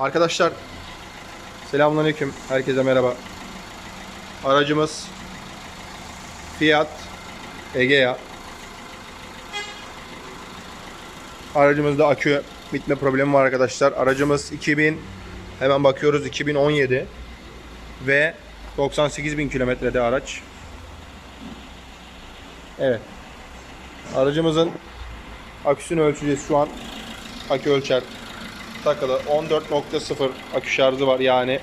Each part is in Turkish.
Arkadaşlar selamünaleyküm. Herkese merhaba. Aracımız Fiat Egea. Aracımızda akü bitme problemi var arkadaşlar. Aracımız 2000 hemen bakıyoruz 2017 ve 98 bin kilometrede araç. Evet. Aracımızın aküsünü ölçeceğiz şu an. Akü ölçer takılı 14.0 akü şarjı var yani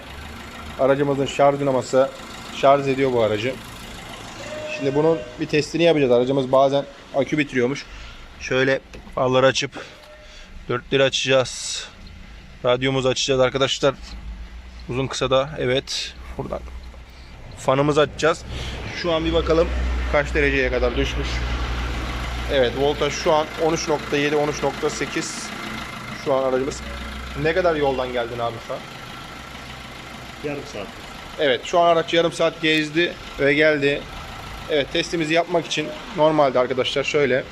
aracımızın şarj dinaması şarj ediyor bu aracı. Şimdi bunun bir testini yapacağız. Aracımız bazen akü bitiriyormuş. Şöyle farları açıp dörtleri açacağız. Radyomuzu açacağız arkadaşlar. Uzun kısa da evet buradan fanımızı açacağız. Şu an bir bakalım kaç dereceye kadar düşmüş. Evet voltaj şu an 13.7 13.8 şu an aracımız. Ne kadar yoldan geldin abi şu an? Yarım saat. Evet şu an araç yarım saat gezdi ve geldi. Evet testimizi yapmak için normalde arkadaşlar şöyle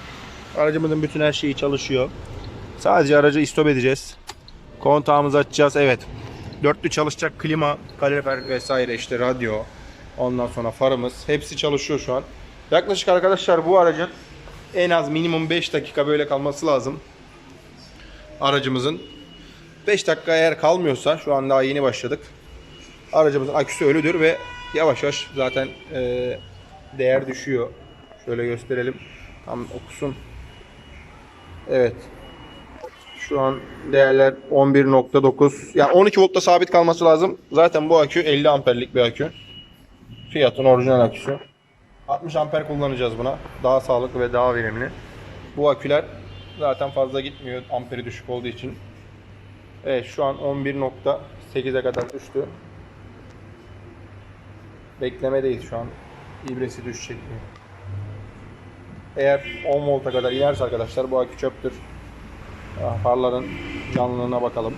aracımızın bütün her şeyi çalışıyor. Sadece aracı istop edeceğiz. Kontağımızı açacağız. Evet. Dörtlü çalışacak klima, kalorifer vesaire işte radyo. Ondan sonra farımız. Hepsi çalışıyor şu an. Yaklaşık arkadaşlar bu aracın en az minimum 5 dakika böyle kalması lazım. Aracımızın 5 dakika eğer kalmıyorsa şu an daha yeni başladık. Aracımızın aküsü ölüdür ve yavaş yavaş zaten e, değer düşüyor. Şöyle gösterelim. Tam okusun. Evet. Şu an değerler 11.9. Yani 12 voltta sabit kalması lazım. Zaten bu akü 50 amperlik bir akü. Fiyatın orijinal aküsü. 60 amper kullanacağız buna. Daha sağlıklı ve daha verimli. Bu aküler zaten fazla gitmiyor amperi düşük olduğu için. Evet şu an 11.8'e kadar düştü. Beklemedeyiz şu an. İbresi düşecek mi? Eğer 10 volta kadar inerse arkadaşlar bu akü çöptür. Farların canlılığına bakalım.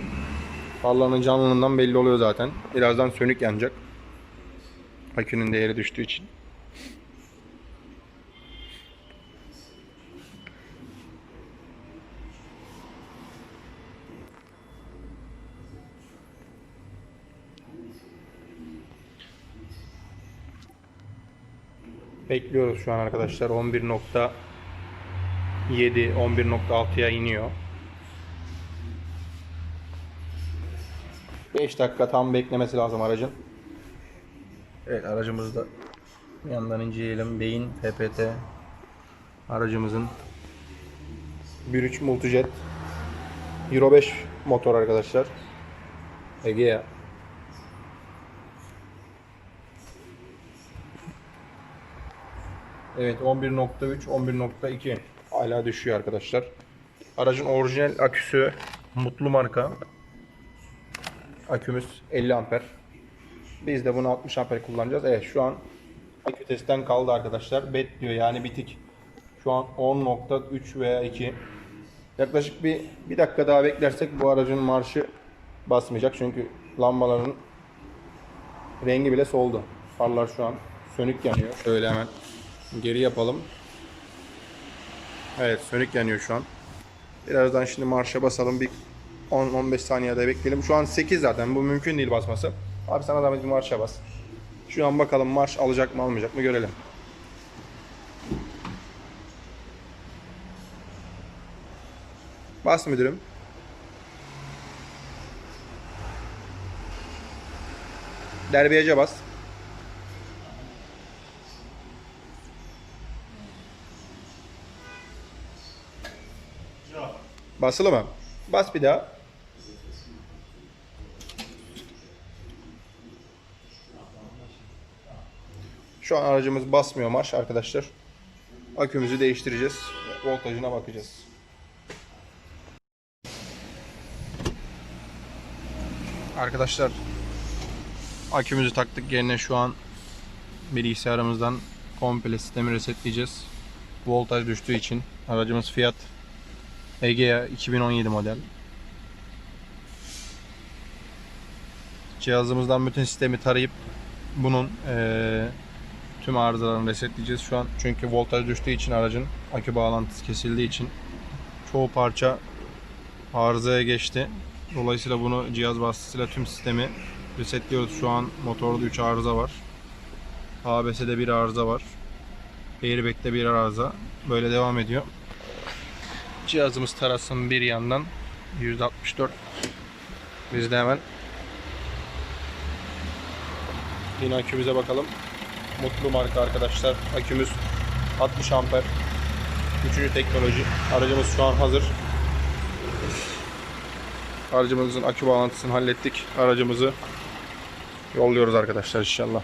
Farların canlılığından belli oluyor zaten. Birazdan sönük yanacak. Akünün değeri düştüğü için. Bekliyoruz şu an arkadaşlar 11.7 11.6'ya iniyor. 5 dakika tam beklemesi lazım aracın. Evet aracımızda bir yandan inceleyelim. Beyin TPT aracımızın 1.3 Multijet Euro 5 motor arkadaşlar. Egea. Evet 11.3 11.2 hala düşüyor arkadaşlar. Aracın orijinal aküsü Mutlu marka. Akümüz 50 amper. Biz de bunu 60 amper kullanacağız. Evet şu an akü testten kaldı arkadaşlar. Bet diyor yani bitik. Şu an 10.3 veya 2. Yaklaşık bir, bir dakika daha beklersek bu aracın marşı basmayacak. Çünkü lambaların rengi bile soldu. Farlar şu an sönük yanıyor. Şöyle hemen geri yapalım. Evet sönük yanıyor şu an. Birazdan şimdi marşa basalım. Bir 10-15 saniyede bekleyelim. Şu an 8 zaten. Bu mümkün değil basması. Abi sana zahmet bir marşa bas. Şu an bakalım marş alacak mı almayacak mı görelim. Bas müdürüm. Derbiyece bas. Basılı mı? Bas bir daha. Şu an aracımız basmıyor marş arkadaşlar. Akümüzü değiştireceğiz. Voltajına bakacağız. Arkadaşlar akümüzü taktık yerine şu an bilgisayarımızdan komple sistemi resetleyeceğiz. Voltaj düştüğü için aracımız Fiat Egea 2017 model. Cihazımızdan bütün sistemi tarayıp bunun eee, tüm arızalarını resetleyeceğiz şu an. Çünkü voltaj düştüğü için aracın akü bağlantısı kesildiği için çoğu parça arızaya geçti. Dolayısıyla bunu cihaz vasıtasıyla tüm sistemi resetliyoruz. Şu an motorda 3 arıza var. ABS'de bir arıza var. Airbag'de bir arıza. Böyle devam ediyor. Cihazımız tarasın bir yandan. %64. Biz de hemen yine akümüze bakalım. Mutlu marka arkadaşlar. Akümüz 60 amper. Üçüncü teknoloji. Aracımız şu an hazır. Aracımızın akü bağlantısını hallettik. Aracımızı yolluyoruz arkadaşlar inşallah.